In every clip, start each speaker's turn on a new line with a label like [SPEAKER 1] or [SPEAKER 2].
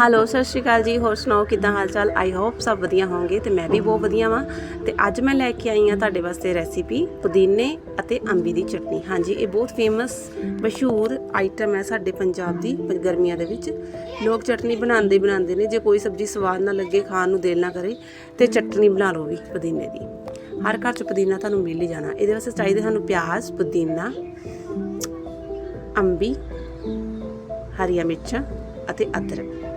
[SPEAKER 1] Hello ਸਤਿ ਸ਼੍ਰੀ ਅਕਾਲ ਜੀ। ਹੋਰ ਸੁਣਾਓ, ਕਿਦਾਂ ਹਾਲ ਚਾਲ ਆਈ ਹੋਪ ਸਭ ਵਧੀਆ ਹੋਵੋਗੇ ਤੇ ਮੈਂ ਵੀ ਬਹੁਤ ਵਧੀਆ ਵਾਂ। ਤੇ ਅੱਜ ਮੈਂ ਲੈ ਕੇ ਆਈ ਹਾਂ ਤੁਹਾਡੇ ਵਾਸਤੇ ਰੈਸਿਪੀ ਪੁਦੀਨੇ ਅਤੇ ਅੰਬੀ ਦੀ ਚਟਨੀ। ਹਾਂਜੀ, ਇਹ ਬਹੁਤ ਫੇਮਸ ਮਸ਼ਹੂਰ ਆਈਟਮ ਹੈ ਸਾਡੇ ਪੰਜਾਬ ਦੀ, ਗਰਮੀਆਂ ਦੇ ਵਿੱਚ। ਲੋਕ ਚਟਨੀ ਬਣਾਉਂਦੇ ਹੀ ਬਣਾਉਂਦੇ ਨੇ, ਜੇ ਕੋਈ ਸਬਜ਼ੀ ਸਵਾਦ ਨਾ ਲੱਗੇ, ਖਾਣ ਨੂੰ ਦਿਲ ਨਾ ਕਰੇ, ਤੇ ਚਟਨੀ ਬਣਾ ਲਓ ਵੀ ਪੁਦੀਨੇ ਦੀ। ਹਰ ਘਰ ਚ ਪੁਦੀਨਾ ਤੁਹਾਨੂੰ ਮਿਲ ਹੀ ਜਾਣਾ। ਇਹਦੇ ਵਾਸਤੇ ਚਾਹੀਦੇ ਸਾਨੂੰ ਪਿਆਜ਼, ਪੁਦੀਨਾ, ਅੰਬੀ, ਹਰੀਆਂ ਮਿਰਚਾਂ ਅਤੇ ਅਦਰਕ।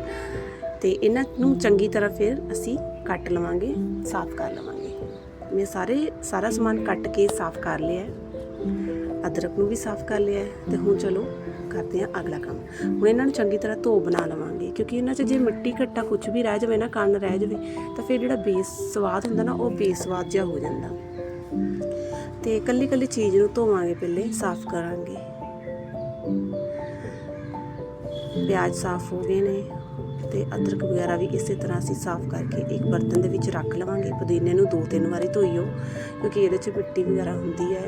[SPEAKER 1] ਤੇ ਇਹਨਾਂ ਨੂੰ ਚੰਗੀ ਤਰ੍ਹਾਂ ਫਿਰ ਅਸੀਂ ਕੱਟ ਲਵਾਂਗੇ, ਸਾਫ਼ ਕਰ ਲਵਾਂਗੇ। ਮੈਂ ਸਾਰੇ, ਸਾਰਾ ਸਮਾਨ ਕੱਟ ਕੇ ਸਾਫ਼ ਕਰ ਲਿਆ ਅਦਰਕ ਨੂੰ ਵੀ ਸਾਫ਼ ਕਰ ਲਿਆ ਹੈ ਤੇ ਹੁਣ ਚਲੋ ਕਰਦੇ ਹਾਂ ਅਗਲਾ ਕੰਮ। ਹੁਣ ਇਹਨਾਂ ਨੂੰ ਚੰਗੀ ਤਰ੍ਹਾਂ ਧੋ ਬਣਾ ਲਵਾਂਗੇ, ਕਿਉਂਕਿ ਇਹਨਾਂ 'ਚ ਜੇ ਮਿੱਟੀ ਘੱਟਾ ਕੁਝ ਵੀ ਰਹਿ ਜਾਵੇ ਨਾ ਕੰਨ ਰਹਿ ਜਾਵੇ, ਤਾਂ ਫਿਰ ਜਿਹੜਾ ਬੇਸ ਸਵਾਦ ਹੁੰਦਾ ਨਾ, ਉਹ ਬੇਸਵਾਦ ਜਿਹਾ ਹੋ ਜਾਂਦਾ। ਤੇ ਕੱਲੀ ਕੱਲੀ ਚੀਜ਼ ਨੂੰ ਧੋਵਾਂਗੇ ਪਹਿਲੇ, ਸਾਫ਼ ਕਰਾਂਗੇ। ਪਿਆਜ਼ ਸਾਫ਼ ਹੋ ਗਏ ਨੇ। ਤੇ ਅਦਰਕ ਵਗੈਰਾ ਵੀ ਇਸੇ ਤਰ੍ਹਾਂ ਅਸੀਂ ਸਾਫ਼ ਕਰਕੇ ਇੱਕ ਬਰਤਨ ਦੇ ਵਿੱਚ ਰੱਖ ਲਵਾਂਗੇ। ਪੁਦੀਨੇ ਨੂੰ ਦੋ ਤਿੰਨ ਵਾਰੀ ਧੋਈਓ ਕਿਉਂਕਿ ਇਹਦੇ 'ਚ ਮਿੱਟੀ ਵਗੈਰਾ ਹੁੰਦੀ ਹੈ।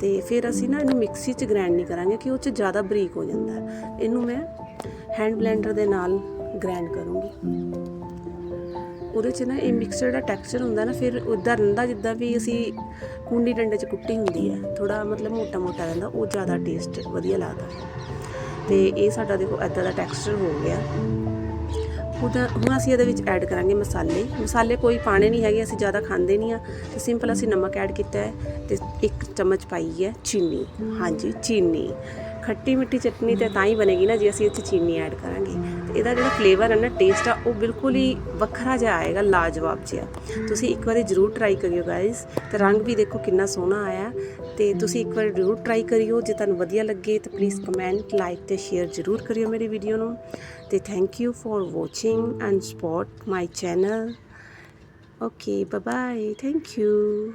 [SPEAKER 1] ਤੇ ਫਿਰ ਅਸੀਂ ਨਾ ਇਹਨੂੰ ਮਿਕਸੀ 'ਚ ਗ੍ਰਾਈਂਡ ਨਹੀਂ ਕਰਾਂਗੇ, ਕਿ ਉਹ 'ਚ ਜ਼ਿਆਦਾ ਬਰੀਕ ਹੋ ਜਾਂਦਾ ਇਹਨੂੰ ਮੈਂ ਹੈਂਡ ਬਲੈਂਡਰ ਦੇ ਨਾਲ ਗ੍ਰਾਈਂਡ ਕਰੂੰਗੀ। ਉਹਦੇ 'ਚ ਨਾ ਇਹ ਮਿਕਸਚਰ ਦਾ ਟੈਕਸਚਰ ਹੁੰਦਾ ਨਾ, ਫਿਰ ਉਦਾਂ ਰਹਿੰਦਾ ਜਿੱਦਾਂ ਵੀ ਅਸੀਂ ਕੁੰਡੀ ਡੰਡੇ 'ਚ ਕੁੱਟੀ ਹੁੰਦੀ ਹੈ ਥੋੜਾ ਮਤਲਬ ਮੋਟਾ ਮੋਟਾ ਰਹਿੰਦਾ, ਉਹ ਜ਼ਿਆਦਾ ਟੇਸਟ ਵਧੀਆ ਲੱਗਦਾ। ਤੇ ਇਹ ਸਾਡਾ ਦੇਖੋ ਐਦਾਂ ਦਾ ਟੈਕਸਚਰ ਹੋ ਗਿਆ। ਉਹਦਾ ਹੁਣ ਅਸੀਂ ਇਹਦੇ ਵਿੱਚ ਐਡ ਕਰਾਂਗੇ ਮਸਾਲੇ। ਮਸਾਲੇ ਕੋਈ ਪਾਣੇ ਨਹੀਂ ਹੈਗੇ, ਅਸੀਂ ਜ਼ਿਆਦਾ ਖਾਂਦੇ ਨਹੀਂ ਆ। ਤੇ ਸਿੰਪਲ ਅਸੀਂ ਨਮਕ ਐਡ ਕੀਤਾ ਹੈ ਤੇ ਇੱਕ ਚਮਚ ਪਾਈ ਹੈ ਚੀਨੀ। ਹਾਂਜੀ, ਚੀਨੀ। ਖੱਟੀ ਮਿੱਠੀ ਚਟਨੀ ਤੇ ਤਾਂ ਹੀ ਬਣੇਗੀ ਨਾ ਜੇ ਅਸੀਂ ਇਹ 'ਚ ਚੀਨੀ ਐਡ ਕਰਾਂਗੇ। ਇਹਦਾ ਜਿਹੜਾ ਫਲੇਵਰ ਹੈ ਨਾ ਟੇਸਟ ਆ, ਉਹ ਬਿਲਕੁਲ ਹੀ ਵੱਖਰਾ ਜਿਹਾ ਆਏਗਾ, ਲਾਜਵਾਬ ਜਿਹਾ। ਤੁਸੀਂ ਇੱਕ ਵਾਰੀ ਜ਼ਰੂਰ ਟਰਾਈ ਕਰਿਓ ਗਾਇਸ ਤੇ ਰੰਗ ਵੀ ਦੇਖੋ ਕਿੰਨਾ ਸੋਹਣਾ ਆਇਆ। ਤੇ ਤੁਸੀਂ ਇੱਕ ਵਾਰ ਜ਼ਰੂਰ ਟਰਾਈ ਕਰਿਓ। ਜੇ ਤੁਹਾਨੂੰ ਵਧੀਆ ਲੱਗੇ ਤਾਂ ਪਲੀਜ਼ ਕਮੈਂਟ ਲਾਈਕ ਤੇ ਸ਼ੇਅਰ ਜ਼ਰੂਰ ਕਰਿਓ ਮੇਰੀ ਵੀਡੀਓ ਨੂੰ। ਤੇ thank you for watching and support my channel okay bye bye thank you